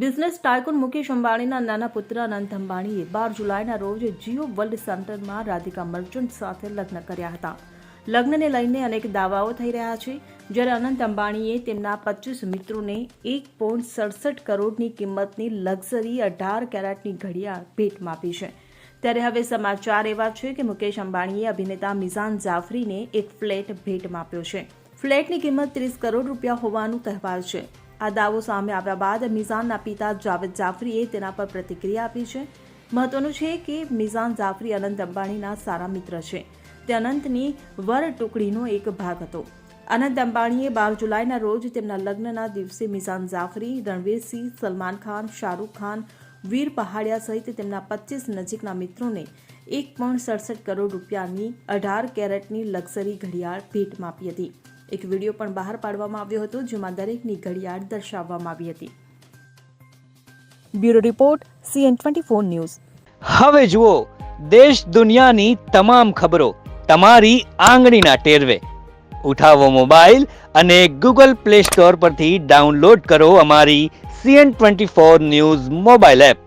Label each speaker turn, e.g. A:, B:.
A: Business ટાયકુન Mukesh અંબાણીના નાના પુત્ર અનંત અંબાણીએ બાર જુલાઈના રોજ જીઓ વર્લ્ડ સેન્ટરમાં રાધિકા મર્ચન્ટ સાથે લગ્ન કર્યા હતા. લગ્નને લઈને અનેક દાવાઓ થઈ રહ્યા છે, જ્યારે અનંત અંબાણીએ તેમના પચીસ મિત્રોને એક પોઈન્ટ સડસઠ કરોડની કિંમતની લક્ઝરી અઢાર કેરેટની ઘડિયાળ ભેટમાં આપી છે. ત્યારે હવે સમાચાર એવા છે કે મુકેશ અંબાણીએ અભિનેતા મિઝાન જાફરીને એક ફ્લેટ ભેટમાં આપ્યો છે. ફ્લેટની કિંમત ત્રીસ કરોડ રૂપિયા હોવાનું કહેવાય છે. આ દાવો સામે આવ્યા બાદ મિઝાનના પિતા જાવેદ જાફરીએ તેના પર પ્રતિક્રિયા આપી છે. મહત્વનું છે કે મિઝાન જાફરી અનંત અંબાણીના સારા મિત્ર છે. તે અનંતની વર ટુકડીનો એક ભાગ હતો. અનંત અંબાણીએ બાર જુલાઈના રોજ તેમના લગ્નના દિવસે મિઝાન જાફરી રણવીરસિંહ સલમાન ખાન, શાહરૂખ ખાન, વીર પહાડિયા સહિત તેમના પચીસ નજીકના મિત્રોને એક પોઈન્ટ સડસઠ કરોડ રૂપિયાની અઢાર કેરેટની લક્ઝરી ઘડિયાળ ભેટમાં આપી હતી. એક વીડિયો પણ બહાર પાડવામાં આવ્યો હતો, જેમાં દરેકની ઘડિયાળ દર્શાવવામાં આવી હતી. Bureau report CN twenty four news.
B: હવે જુઓ, દેશ દુનિયાની તમામ ખબરો તમારી આંગળીના ટેરવે. ઉઠાવો મોબાઈલ અને ગૂગલ પ્લે સ્ટોર પરથી ડાઉનલોડ કરો અમારી CN twenty four news mobile app.